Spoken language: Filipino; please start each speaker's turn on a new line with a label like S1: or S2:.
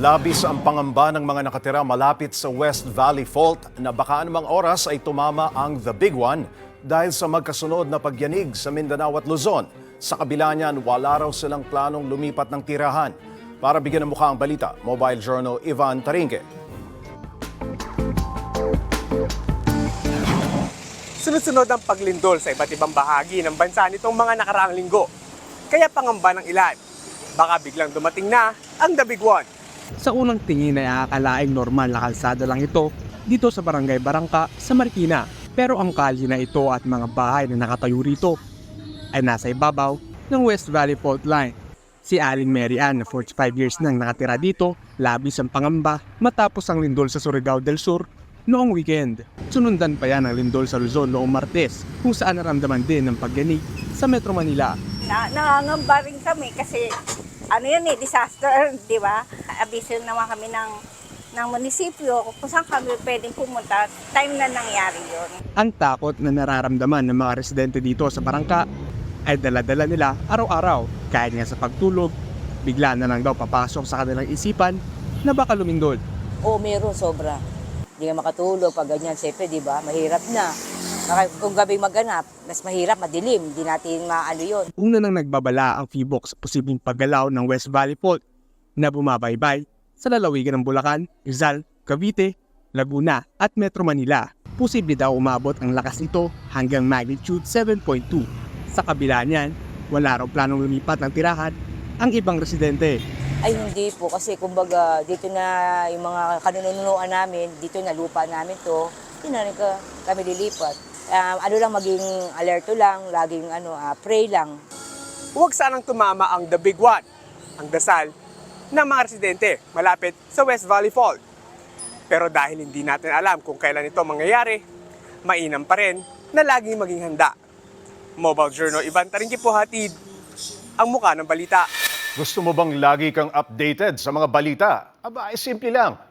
S1: Labis ang pangamba ng mga nakatira malapit sa West Valley Fault na baka anumang oras ay tumama ang The Big One dahil sa magkasunod na pagyanig sa Mindanao at Luzon. Sa kabila niyan, wala raw silang planong lumipat ng tirahan. Para bigyan ng mukha ang balita, Mobile Journal Ivan Tarinque.
S2: Sunod-sunod ang paglindol sa iba't ibang bahagi ng bansa nitong mga nakaraang linggo. Kaya pangamba ng ilan, baka biglang dumating na ang The Big One.
S3: Sa unang tingin ay aakalaing normal na kalsada lang ito dito sa Barangay Barangka sa Marikina. Pero ang kalye na ito at mga bahay na nakatayo rito ay nasa ibabaw ng West Valley Fault Line. Si Aling Mary Ann na 45 years nang nakatira dito, labis ang pangamba matapos ang lindol sa Surigao del Sur noong weekend. Sunundan pa yan ang lindol sa Luzon noong Martes kung saan naramdaman din ng pagyanig sa Metro Manila.
S4: na nangangamba rin kami kasi ano yun eh, disaster, di ba? Abiso naman kami ng ng munisipyo kung saan kami pwedeng pumunta, time na nangyari yun.
S3: Ang takot na nararamdaman ng mga residente dito sa Barangka ay dala-dala nila araw-araw kahit nga sa pagtulog, bigla na lang daw papasok sa kanilang isipan na baka lumindol.
S5: Oo, meron sobra. Hindi ka makatulog pag ganyan, siyempre, di ba? Mahirap na. Saka Kung gabi maganap, mas mahirap, madilim. Hindi natin maano yun.
S3: Una nang nagbabala ang sa posibleng paggalaw ng West Valley Fault na bumabaybay sa lalawigan ng Bulacan, Rizal, Cavite, Laguna at Metro Manila. Posible daw umabot ang lakas nito hanggang magnitude 7.2. Sa kabila niyan, wala raw planong lumipat ng tirahan ang ibang residente.
S5: Ay, hindi po. Kasi, kumbaga, dito na yung mga kanununuan namin, dito na lupa namin to, hindi na rin ka, kami lilipat. Um, ano lang, maging alerto lang, laging ano, ah, pray lang.
S2: Huwag sanang tumama ang The Big One, ang dasal ng mga residente malapit sa West Valley Fault. Pero dahil hindi natin alam kung kailan ito mangyayari, mainam pa rin na laging maging handa. Mobile Journal Ivan Tarinki po hatid ang mukha ng balita.
S1: Gusto mo bang lagi kang updated sa mga balita? Aba, ay simple lang.